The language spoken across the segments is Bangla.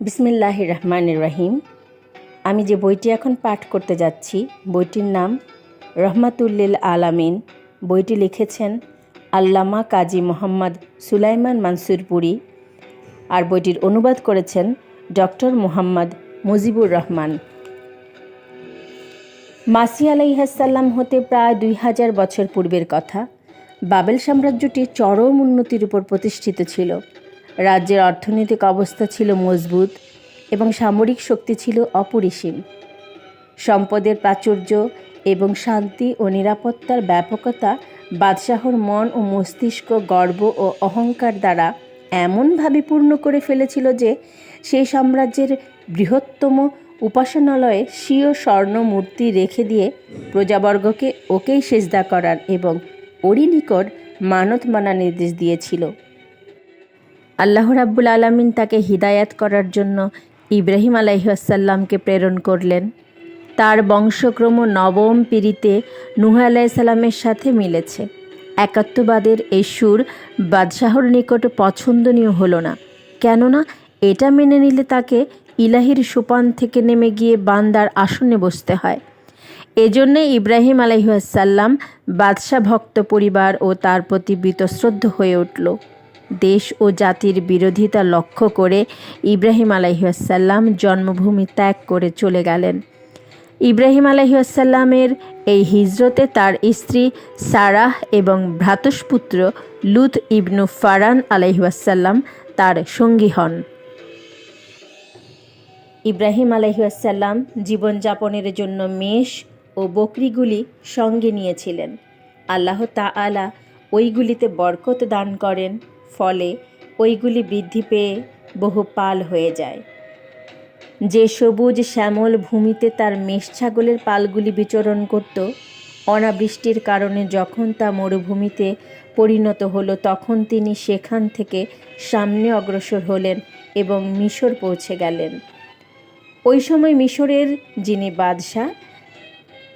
বিসমিল্লাহ রহমান রহিম আমি যে বইটি এখন পাঠ করতে যাচ্ছি, বইটির নাম রহমাতুল্লিল আলামিন। বইটি লিখেছেন আল্লামা কাজী মোহাম্মদ সুলাইমান মানসুরপুরি আর বইটির অনুবাদ করেছেন ডক্টর মোহাম্মদ মুজিবুর রহমান। মাসি আলাইহাসাল্লাম হতে প্রায় দুই হাজার বছর পূর্বের কথা। বাবেল সাম্রাজ্যটি চরম উন্নতির উপর প্রতিষ্ঠিত ছিল। রাজ্যের অর্থনৈতিক অবস্থা ছিল মজবুত এবং সামরিক শক্তি ছিল অপরিসীম। সম্পদের প্রাচুর্য এবং শান্তি ও নিরাপত্তার ব্যাপকতা বাদশাহর মন ও মস্তিষ্ক, গর্ব ও অহংকার দ্বারা এমনভাবে পূর্ণ করে ফেলেছিল যে সেই সাম্রাজ্যের বৃহত্তম উপাসনালয়ে স্বীয় স্বর্ণ মূর্তি রেখে দিয়ে প্রজাবর্গকে ওকেই সেজদা করার এবং ওরই নিকট মানত মানার নির্দেশ দিয়েছিল। আল্লাহ রাব্বুল আলমিন তাকে হিদায়াত করার জন্য ইব্রাহিম আলাইসাল্লামকে প্রেরণ করলেন। তার বংশক্রম নবম পিড়িতে নুহ আলাইসাল্লামের সাথে মিলেছে। একাত্মবাদের এই সুর বাদশাহর নিকট পছন্দনীয় হলো না। কেননা এটা মেনে নিলে তাকে ইলাহির সোপান থেকে নেমে গিয়ে বান্দার আসনে বসতে হয়। এজন্যে ইব্রাহিম আলাইসাল্লাম বাদশাহ ভক্ত পরিবার ও তার প্রতি বীতশ্রদ্ধ হয়ে উঠল। দেশ ও জাতির বিরোধিতা লক্ষ্য করে ইব্রাহিম আলাইসাল্লাম জন্মভূমি ত্যাগ করে চলে গেলেন। ইব্রাহিম আলাইসাল্লামের এই হিজরতে তার স্ত্রী সারাহ এবং ভ্রাতুষ্পুত্র লুত ইবনু ফারান আলাইসাল্লাম তার সঙ্গী হন। ইব্রাহিম আলহিউসাল্লাম জীবনযাপনের জন্য মেষ ও বকরিগুলি সঙ্গে নিয়েছিলেন। আল্লাহ তাআলা ওইগুলিতে বরকত দান করেন। ফলে ওইগুলি বৃদ্ধি পেয়ে বহু পাল হয়ে যায়। যে সবুজ শ্যামল ভূমিতে তার মেষ ছাগলের পালগুলি বিচরণ করত, অনাবৃষ্টির কারণে যখন তা মরুভূমিতে পরিণত হলো, তখন তিনি সেখান থেকে সামনে অগ্রসর হলেন এবং মিশর পৌঁছে গেলেন। ওই সময় মিশরের যিনি বাদশাহ,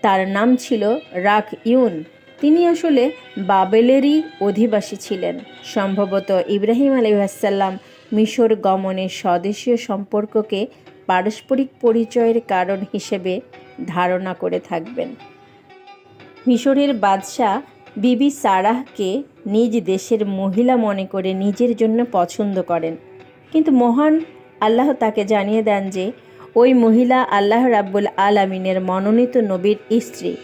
তার নাম ছিল রাক ইউন তিনি আসলে বাবেলেরই অধিবাসী ছিলেন। সম্ভবত ইব্রাহিম আলহাসাল্লাম মিশর গমনের স্বদেশীয় সম্পর্ককে পারস্পরিক পরিচয়ের কারণ হিসেবে ধারণা করে থাকবেন। মিশরের বাদশাহ বিবি সারাহকে নিজ দেশের মহিলা মনে করে নিজের জন্য পছন্দ করেন। কিন্তু মহান আল্লাহ তাকে জানিয়ে দেন যে, ওই মহিলা আল্লাহ রাব্বুল আলামিনের মনোনীত নবীর স্ত্রী।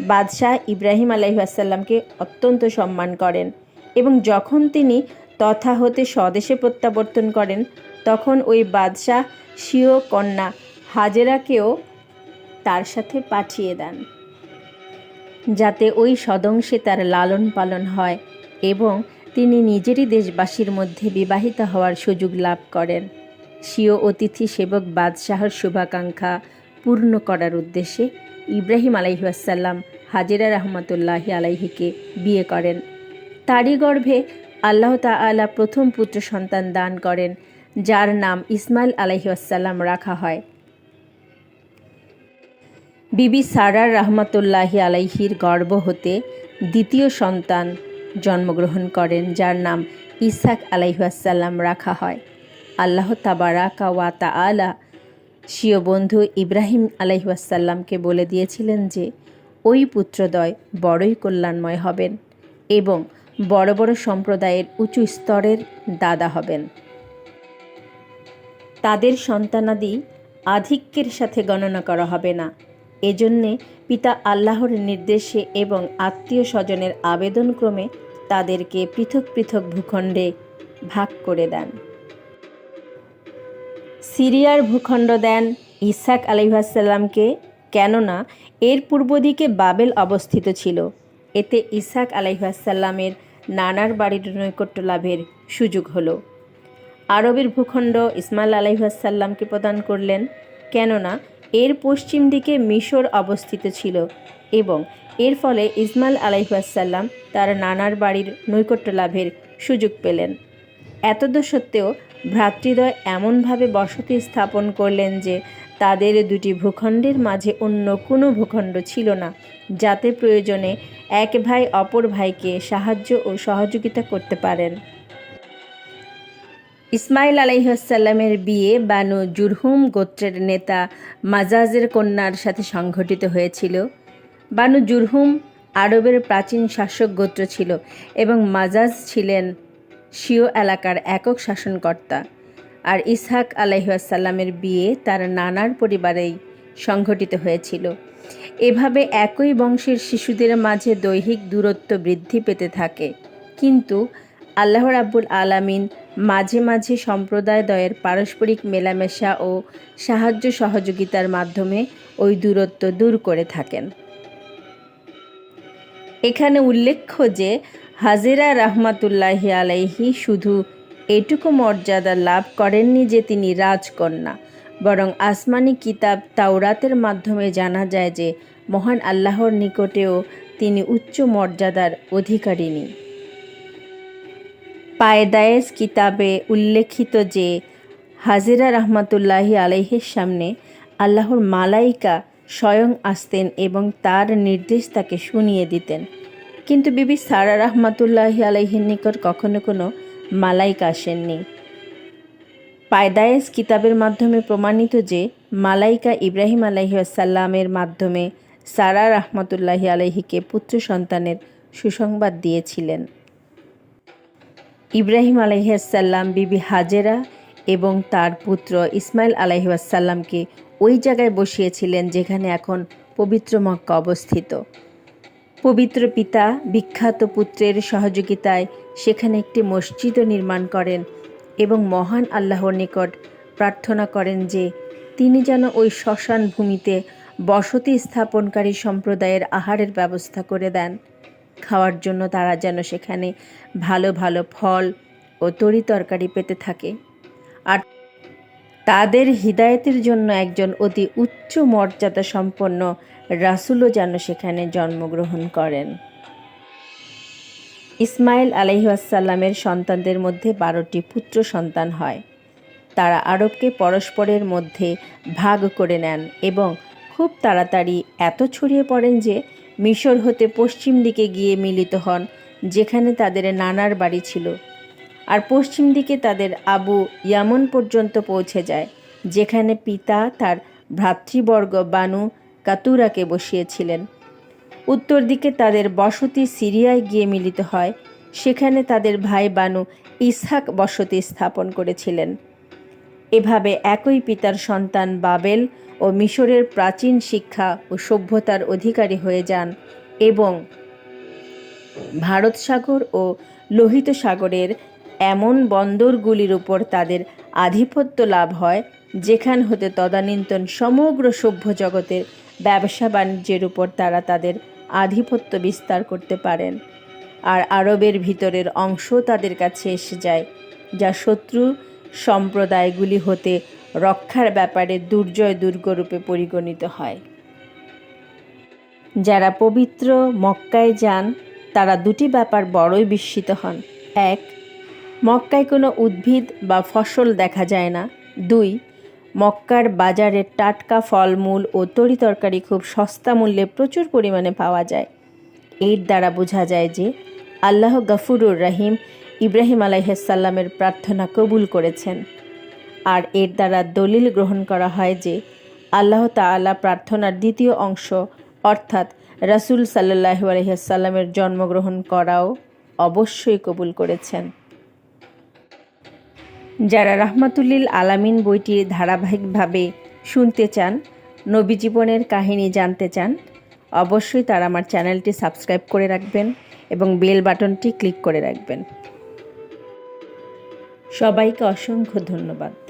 বাদশাহ ইব্রাহিম আলাইসাল্লামকে অত্যন্ত সম্মান করেন এবং যখন তিনি তথা হতে স্বদেশে প্রত্যাবর্তন করেন, তখন ওই বাদশাহ স্বীয় কন্যা হাজেরাকেও তার সাথে পাঠিয়ে দেন যাতে ওই সদংশে তার লালন পালন হয় এবং তিনি নিজেরই দেশবাসীর মধ্যে বিবাহিত হওয়ার সুযোগ লাভ করেন। স্বীয় অতিথি সেবক বাদশাহর শুভাকাঙ্ক্ষা পূর্ণ করার উদ্দেশ্যে ইব্রাহিম আলাইহাসাল্লাম হাজিরা রহমতুল্লাহ আলাইহিকে বিয়ে করেন। তারই গর্ভে আল্লাহ তালা প্রথম পুত্র সন্তান দান করেন, যার নাম ইসমাইল আলাইহাসাল্লাম রাখা হয়। বিবি সারার রহমতুল্লাহ আলাইহির গর্ভ হতে দ্বিতীয় সন্তান জন্মগ্রহণ করেন, যার নাম ইসাক আলাইহাসাল্লাম রাখা হয়। আল্লাহ তাবারাকা ওয়া তাআলা স্বীয় বন্ধু ইব্রাহিম আলাইহাসাল্লামকে বলে দিয়েছিলেন যে, ওই পুত্রদয় বড়ই কল্যাণময় হবেন এবং বড় বড় সম্প্রদায়ের উঁচু স্তরের দাদা হবেন। তাদের সন্তানাদি আধিক্যের সাথে গণনা করা হবে না। এজন্যে পিতা আল্লাহর নির্দেশে এবং আত্মীয় স্বজনের আবেদনক্রমে তাদেরকে পৃথক পৃথক ভূখণ্ডে ভাগ করে দেন। সিরিয়ার ভূখণ্ড দেন ইসাক আলিহাসাল্লামকে কেননা এর পূর্ব দিকে বাবেল অবস্থিত ছিল। এতে ইসাক আলাইহাসাল্লামের নানার বাড়ির নৈকট্য লাভের সুযোগ হলো। আরবের ভূখণ্ড ইসমাইল আলাইহাসাল্লামকে প্রদান করলেন, কেননা এর পশ্চিম দিকে মিশর অবস্থিত ছিল এবং এর ফলে ইসমাইল আলাইহাসাল্লাম তার নানার বাড়ির নৈকট্য লাভের সুযোগ পেলেন। এতদ সত্ত্বেও ভ্রাতৃদ্বয় এমনভাবে বসতি স্থাপন করলেন যে তাদের দুটি ভূখণ্ডের মাঝে অন্য কোনো ভূখণ্ড ছিল না, যাতে প্রয়োজনে এক ভাই অপর ভাইকে সাহায্য ও সহযোগিতা করতে পারেন। ইসমাইল আলাইসাল্লামের বিয়ে বানু জুরহুম গোত্রের নেতা মাজাজের কন্যার সাথে সংঘটিত হয়েছিল। বানু জুরহুম আরবের প্রাচীন শাসক গোত্র ছিল এবং মাজাজ ছিলেন শিও এলাকার একক শাসনকর্তা আর ইসহাক আলাইসাল্লামের বিয়ে তার নানার পরিবারেই সংঘটিত হয়েছিল। এভাবে একই বংশের শিশুদের মাঝে দৈহিক দূরত্ব বৃদ্ধি পেতে থাকে। কিন্তু আল্লাহ রাব্বুল আলামিন মাঝে মাঝে সম্প্রদায়দ্বয়ের পারস্পরিক মেলামেশা ও সাহায্য সহযোগিতার মাধ্যমে ওই দূরত্ব দূর করে থাকেন। এখানে উল্লেখ্য যে হাজিরা রহমাতুল্লাহি আলাইহি শুধু এটুকু মর্যাদা লাভ করেননি যে তিনি রাজকন্যা, বরং আসমানি কিতাব তাওরাতের মাধ্যমে জানা যায় যে মহান আল্লাহর নিকটেও তিনি উচ্চ মর্যাদার অধিকারিণী পায়দায়েস কিতাবে উল্লেখিত যে হাজিরা রহমাতুল্লাহি আলাইহের সামনে আল্লাহর মালাইকা স্বয়ং আসতেন এবং তার নির্দেশ তাকে শুনিয়ে দিতেন। কিন্তু বিবি সারা রহমাতুল্লাহি আলাইহির নিকট কখনো কোনো মালাইকা আসেননি। পায়দায়েস কিতাবের মাধ্যমে প্রমাণিত যে মালাইকা ইব্রাহিম আলাইসাল্লামের মাধ্যমে সারা রহমতুল্লাহি আলাইহিকে পুত্র সন্তানের সুসংবাদ দিয়েছিলেন। ইব্রাহিম আলহিসাল্লাম বিবি হাজেরা এবং তার পুত্র ইসমাইল আলহিসাল্লামকে ওই জায়গায় বসিয়েছিলেন যেখানে এখন পবিত্র মক্কা অবস্থিত। পবিত্র পিতা বিখ্যাত পুত্রের সহযোগিতায় সেখানে একটি মসজিদও নির্মাণ করেন এবং মহান আল্লাহর নিকট প্রার্থনা করেন যে তিনি যেন ওই শ্মশান ভূমিতে বসতি স্থাপনকারী সম্প্রদায়ের আহারের ব্যবস্থা করে দেন। খাওয়ার জন্য তারা যেন সেখানে ভালো ভালো ফল ও তরি তরকারি পেতে থাকে। আর তাদের হৃদায়তের জন্য একজন অতি উচ্চ মর্যাদা সম্পন্ন রাসুলও যেন সেখানে জন্মগ্রহণ করেন। ইসমাইল আলহিহাসাল্লামের সন্তানদের মধ্যে বারোটি পুত্র সন্তান হয়। তারা আরবকে পরস্পরের মধ্যে ভাগ করে নেন এবং খুব তাড়াতাড়ি এত ছড়িয়ে পড়েন যে মিশর হতে পশ্চিম দিকে গিয়ে মিলিত হন, যেখানে তাদের নানার বাড়ি ছিল। আর পশ্চিম দিকে তাদের আবু ইয়ামন পর্যন্ত পৌঁছে যায়, যেখানে পিতা তার ভ্রাতৃবর্গ বানু কাতুরাকে বসিয়েছিলেন। উত্তর দিকে তাদের বসতি সিরিয়ায় গিয়ে মিলিত হয়, সেখানে তাদের ভাই বানু ইসহাক বসতি স্থাপন করেছিলেন। এভাবে একই পিতার সন্তান বাবেল ও মিশরের প্রাচীন শিক্ষা ও সভ্যতার অধিকারী হয়ে যান এবং ভারত সাগর ও লোহিত সাগরের এমন বন্দরগুলির উপর তাদের আধিপত্য লাভ হয়, যেখান হতে তদানীন্তন সমগ্র সভ্য জগতের ব্যবসা বাণিজ্যের উপর তারা তাদের আধিপত্য বিস্তার করতে পারেন। আর আরবের ভিতরের অংশ তাদের কাছে এসে যায়, যা শত্রু সম্প্রদায়গুলি হতে রক্ষার ব্যাপারে দুর্জয় দুর্গরূপে পরিগণিত হয়। যারা পবিত্র মক্কায় যান, তারা দুটি ব্যাপার বড়ই বিস্মিত হন। এক মক্কায় কোনো উদ্ভিদ বা ফসল দেখা যায় না। দুই, মক্কার বাজারে টাটকা ফলমূল ও তরিতরকারি খুব সস্তা মূল্যে প্রচুর পরিমাণে পাওয়া যায়। এর দ্বারা বোঝা যায় যে আল্লাহ গফুরুর রাহিম ইব্রাহিম আলাইসাল্লামের প্রার্থনা কবুল করেছেন। আর এর দ্বারা দলিল গ্রহণ করা হয় যে আল্লাহ তাআলা প্রার্থনার দ্বিতীয় অংশ, অর্থাৎ রাসুল সাল্লাহ আলহিহাসাল্লামের জন্মগ্রহণ করাও অবশ্যই কবুল করেছেন। যারা রাহমাতুল্লিল আলামিন বইটি ধারাবাহিকভাবে শুনতে চান নবী জীবনের কাহিনী জানতে চান, অবশ্যই তারা আমার চ্যানেলটি সাবস্ক্রাইব করে রাখবেন এবং বেল বাটনটি ক্লিক করে রাখবেন। সবাইকে অসংখ্য ধন্যবাদ।